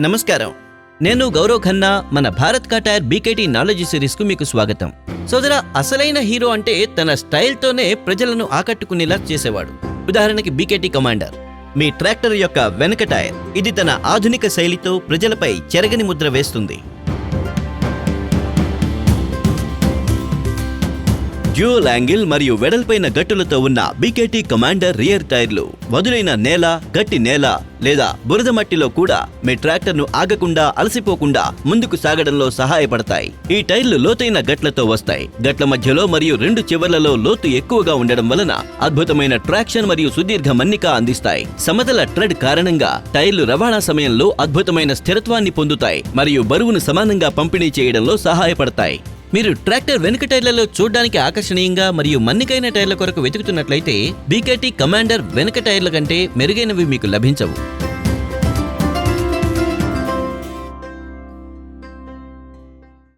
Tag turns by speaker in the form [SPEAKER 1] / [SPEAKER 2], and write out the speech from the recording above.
[SPEAKER 1] నమస్కారం. నేను గౌరవ్ ఖన్నా మన భారత్ కా టైర్ బీకేటీ నాలెడ్జ్ సిరీస్కు మీకు స్వాగతం. సోదర అసలైన హీరో అంటే తన స్టైల్తోనే ప్రజలను ఆకట్టుకునేలా చేసేవాడు. ఉదాహరణకి బీకేటీ కమాండర్. మీ ట్రాక్టర్ యొక్క వెనక టైర్ ఇది తన ఆధునిక శైలితో ప్రజలపై చెరగని ముద్ర వేస్తుంది. డ్యూల్ యాంగిల్ మరియు వెడల్పైన గట్టులతో ఉన్న బీకేటీ కమాండర్ రియర్ టైర్లు. వదులైన నేల గట్టి నేల లేదా బురద మట్టిలో కూడా మీ ట్రాక్టర్ను ఆగకుండా అలసిపోకుండా ముందుకు సాగడంలో సహాయపడతాయి. ఈ టైర్లు లోతైన గట్లతో వస్తాయి. గట్ల మధ్యలో మరియు రెండు చివర్లలో లోతు ఎక్కువగా ఉండడం వలన అద్భుతమైన ట్రాక్షన్ మరియు సుదీర్ఘ మన్నిక అందిస్తాయి. సమతల ట్రెడ్ కారణంగా టైర్లు రవాణా సమయంలో అద్భుతమైన స్థిరత్వాన్ని పొందుతాయి మరియు బరువును సమానంగా పంపిణీ చేయడంలో సహాయపడతాయి. మీరు ట్రాక్టర్ వెనుక టైర్లలో చూడడానికి ఆకర్షణీయంగా మరియు మన్నికైన టైర్ల కొరకు వెతుకుతున్నట్లయితే బీకేటీ కమాండర్ వెనుక టైర్ల కంటే మెరుగైనవి మీకు లభించవు.